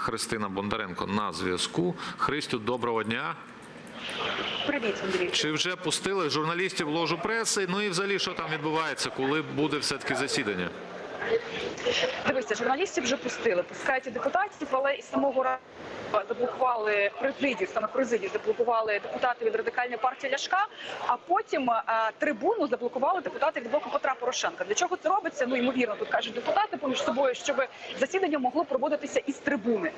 Христина Бондаренко на зв'язку. Христю, доброго дня. Привіт, Андрій. Чи вже пустили журналістів в ложу преси? Ну і взагалі, що там відбувається, коли буде все-таки засідання? Дивися, журналістів вже пустили, пускають і депутатів, але і самого заблокували президію, саме президію заблокували депутати від радикальної партії Ляшка, а потім е, трибуну заблокували депутати від блоку Петра Порошенка. Для чого це робиться? Ну ймовірно, тут кажуть депутати поміж собою, щоб засідання могло проводитися із трибуни.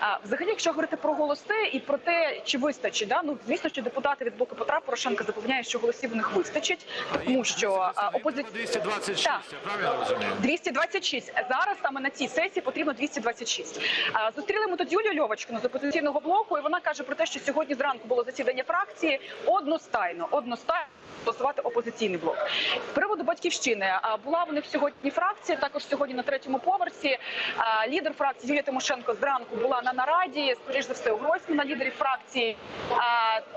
А взагалі, якщо говорити про голоси і про те, чи вистачить, да ну звісно, що депутати від блоку Петра Порошенка запевняють, що голосів у них вистачить, тому що опозиція 226, Так. я правильно розумію? 226. Зараз саме на цій сесії потрібно 226. А, Зустріли ми тут Юлію Льовочкину з опозиційного блоку, і вона каже про те, що сьогодні зранку було засідання фракції одностайно, одностайно. Голосувати опозиційний блок з приводу батьківщини. Була в них сьогодні фракція. Також сьогодні на третьому поверсі. Лідер фракції Юлія Тимошенко зранку була на нараді. Скоріш за все, у Гройсмана, лідерів фракції.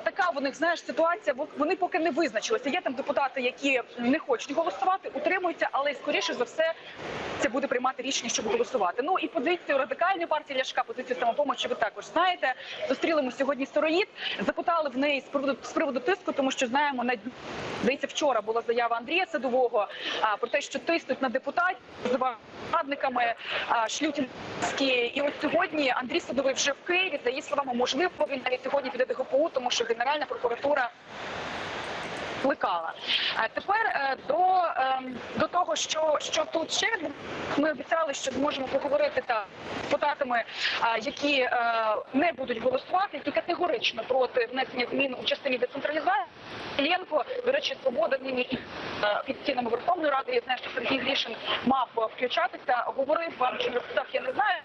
Така в них знаєш ситуація. Вони поки не визначилися. Є там депутати, які не хочуть голосувати, утримуються, але скоріше за все це буде приймати рішення, щоб голосувати. Ну і позицію радикальної партії Ляшка, позицію самопомочі. Ви також знаєте. Зустріли ми сьогодні Сироїд, запитали в неї з приводу з приводу тиску, тому що знаємо на здається, вчора була заява Андрія Садового а, про те, що тиснуть на депутатів називають радниками, а, шлють інські. І от сьогодні Андрій Садовий вже в Києві. За її словами, можливо, він навіть сьогодні піде до ГПУ, тому що Генеральна прокуратура кликала. А тепер е, до, ем, до того, що, що тут ще ми обіцяли, що зможемо поговорити та депутатами, які е, не будуть голосувати, які категорично проти внесення змін у частині децентралізації. Ленко, до речі, свобода нині і е, під стінами Верховної Ради. Я знаю, що Сергій Грішин мав е, включатися. Говорив вам, чи не сказав, я не знаю.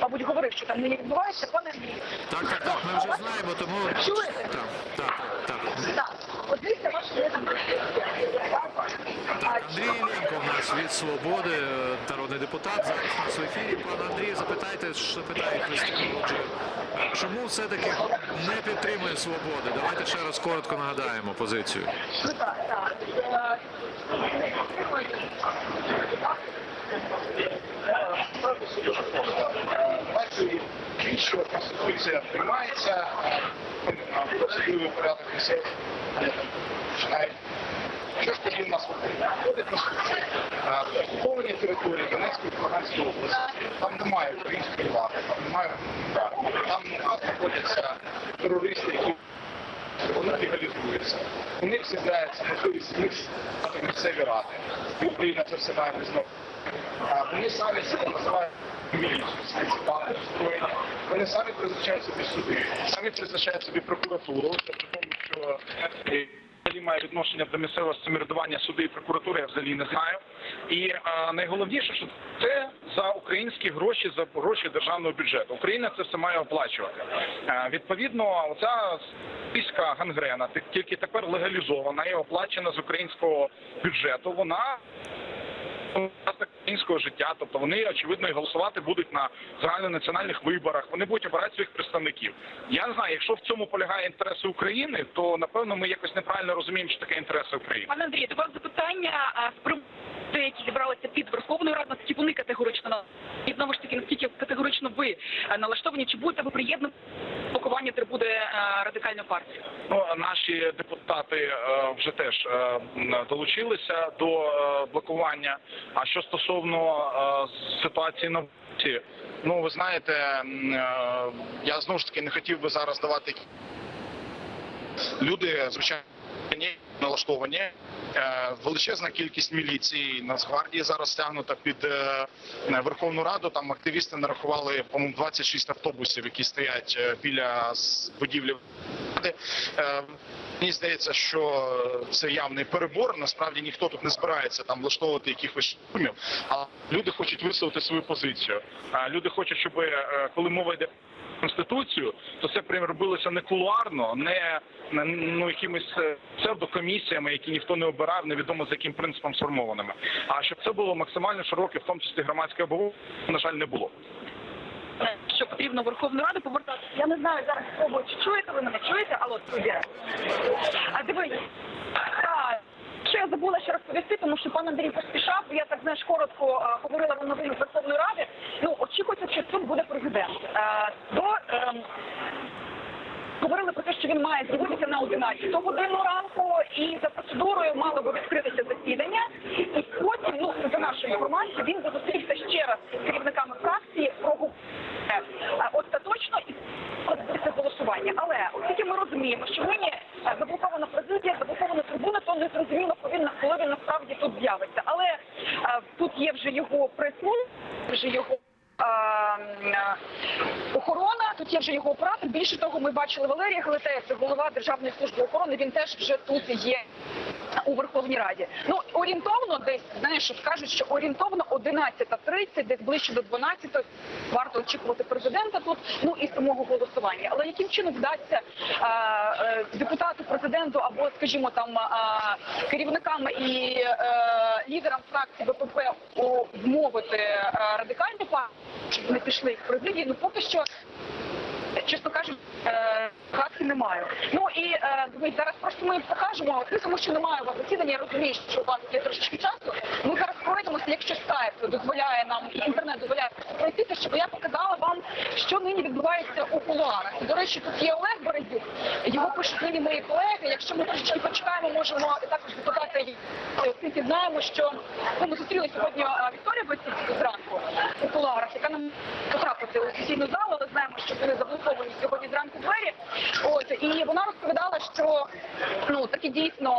Мабуть, говорив, що там нині відбувається. Пане Андрій, Так, так, так, ми вже знаємо, тому Чуєте? так, так, так, так. Андрій Іллєнко у нас від свободи, е, народний депутат. Зараз нас в ефірі. Пане Андрій, запитайте, що питає Христина. Чому все-таки не підтримує свободи? Давайте ще раз коротко нагадаємо позицію. Так, що конституція приймається, особливий порядок місцевих починають. Що ж тоді в нас виходить? А, Окуповані території Донецької та Луганської області, там немає української влади, там немає гуманітарної, там знаходяться терористи, які вони легалізуються. У них з'являється можливість знищити місцеві ради. І Україна це все має визнати. Вони самі себе називають міліцією, спецпали, збройні. Вони самі призначають собі суди, самі призначають собі прокуратуру, тобто що е, взагалі має відношення до місцевого самоврядування суди і прокуратури, я взагалі не знаю. І а, найголовніше, що це за українські гроші, за гроші державного бюджету. Україна це все має оплачувати. А, відповідно, оця піська гангрена, тільки тепер легалізована і оплачена з українського бюджету. Вона українського життя, тобто вони очевидно і голосувати будуть на загальнонаціональних виборах. Вони будуть обирати своїх представників. Я не знаю, якщо в цьому полягає інтереси України, то напевно ми якось неправильно розуміємо, що таке інтереси України. Пане Андрій, до вас запитання з людей, які зібралися під Верховною Радою, наскільки вони категорично і знову ж таки, наскільки категорично ви е, налаштовані, чи будете ви приєднані блокування, де буде радикальна партія? Ну, наші депутати е, вже теж е, долучилися до блокування. А що стосовно ситуації на вулиці, ну ви знаєте, я знову ж таки не хотів би зараз давати люди, звичайно, налаштовані. Е, Величезна кількість міліції Нацгвардії зараз стягнута під е, Верховну Раду. Там активісти нарахували по-моєму 26 автобусів, які стоять е, біля будівлі Ради. Е, Мені здається, що це явний перебор. Насправді ніхто тут не збирається там влаштовувати якихось шумів, а люди хочуть висловити свою позицію. Люди хочуть, щоб е, коли мова йде конституцію, то це робилося не кулуарно, не ну якимись е, псевдокомісіями, які ніхто не обирав, невідомо за яким принципом сформованими. А щоб це було максимально широке, в тому числі громадське обговорення, на жаль, не було. Е, Що потрібно Верховну Раду повертатися? Я не знаю зараз спробую, чи чуєте ви мене чуєте? Алло, студія. А дивись. Ще я забула ще розповісти, тому що пан Андрій поспішав. Я так знаєш коротко е, говорила в новинах Верховної Ради. Ну очікується, що тут буде президент. Е, До ем, Говорили про те, що він має з'явитися 11 годину ранку, і за процедурою мало би відкритися засідання. І потім, ну за нашою інформацією, він би зустрівся ще раз з фракції про остаточно і відбудеться голосування. Але оскільки ми розуміємо, що нині е, заблокована президія, заблокована трибуна, то не зрозуміло, коли він коли він насправді тут з'явиться. Але е, тут є вже його прес-служба, вже його. е, м, е, Охорона тут є вже його оператор. Більше того, ми бачили Валерія Глитея, це голова Державної служби охорони. Він теж вже тут є у Верховній Раді. Ну орієнтовно десь знаєш, кажуть, що орієнтовно 11.30, десь ближче до 12 варто очікувати президента тут. Ну і самого голосування. Але яким чином вдасться а, е, депутату, президенту або, скажімо, там а, керівникам і е, лідерам фракції БПП у- вмовити е, радикальну партію, щоб вони пішли в президії? Ну поки що чесно кажучи, е, фракції немає. Ну і е, дивись, зараз просто ми покажемо. Ти тому що немає у вас засідання. Я розумію, що у вас є трошечки часу. Ми зараз пройдемося, якщо скайп дозволяє нам інтернет дозволяє пройти, щоб я показала вам, що нині відбувається у кулуарах. До речі, тут є Олег Березюк. Його пишуть нині мої колеги. Якщо ми трошечки почекаємо, можемо також депутати оскільки знаємо, що ну, ми зустріли сьогодні а, Вікторія Бойцівську зранку у кулуарах, яка нам потрапити у сесійну залу, але знаємо, що вони заблоковані сьогодні зранку двері. От і вона розповідала, що ну таки дійсно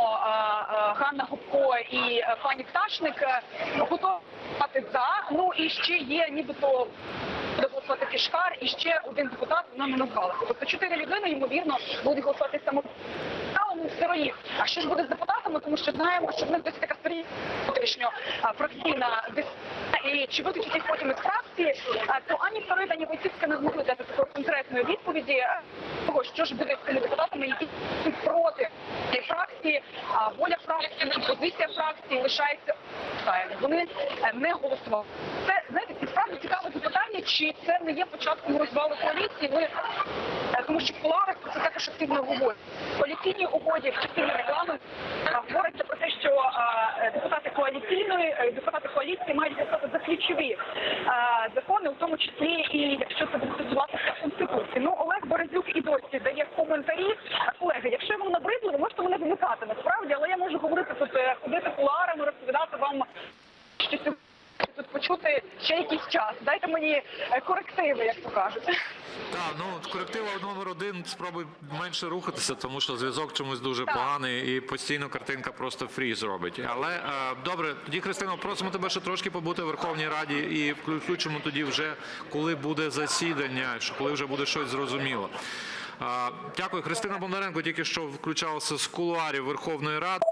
Ганна Губко і а, пані Пташник е, готові за. Ну і ще є нібито буде голосувати Кишкар, і ще один депутат вона не назвала. Тобто чотири людини, ймовірно, будуть голосувати саме ну, сироїв. А що ж буде з депутатами? Тому що знаємо, що в них досить така внутрішньо фракційна. І чи виключить потім із то ані Фарид, ані Войціцька не змогли дати такої конкретної відповіді того, що ж буде з тими депутатами, які проти цієї фракції, а воля фракції, позиція фракції лишається. Вони е, не голосували. Це знаєте, справді цікаве запитання, чи це не є початком розвалу коаліції. Ми Е, тому що в кулуарах про це також активно говорять. Коаліційній угоді частині реклами говориться про те, що е, депутати коаліційної е, депутати коаліції мають голосувати за ключові закони, в тому числі і якщо це буде стосуватися конституції. Ну Олег Борисюк і досі дає коментарі. А, Колеги, якщо вам набридло, ви можете мене вимикати насправді, але я можу говорити тут, е, ходити кулуарами, розповідати вам що сьогодні тут почути ще якийсь час. Дайте мені е, корективи, як то кажуть. Так, ну коректива номер один спробуй менше рухатися, тому що зв'язок чомусь дуже Так. поганий і постійно картинка просто фріз робить. Але е, добре, тоді Христино, просимо тебе ще трошки побути в Верховній Раді і включимо тоді вже, коли буде засідання, коли вже буде щось зрозуміло. Е, дякую, Христина Бондаренко. Тільки що включалася з кулуарів Верховної Ради.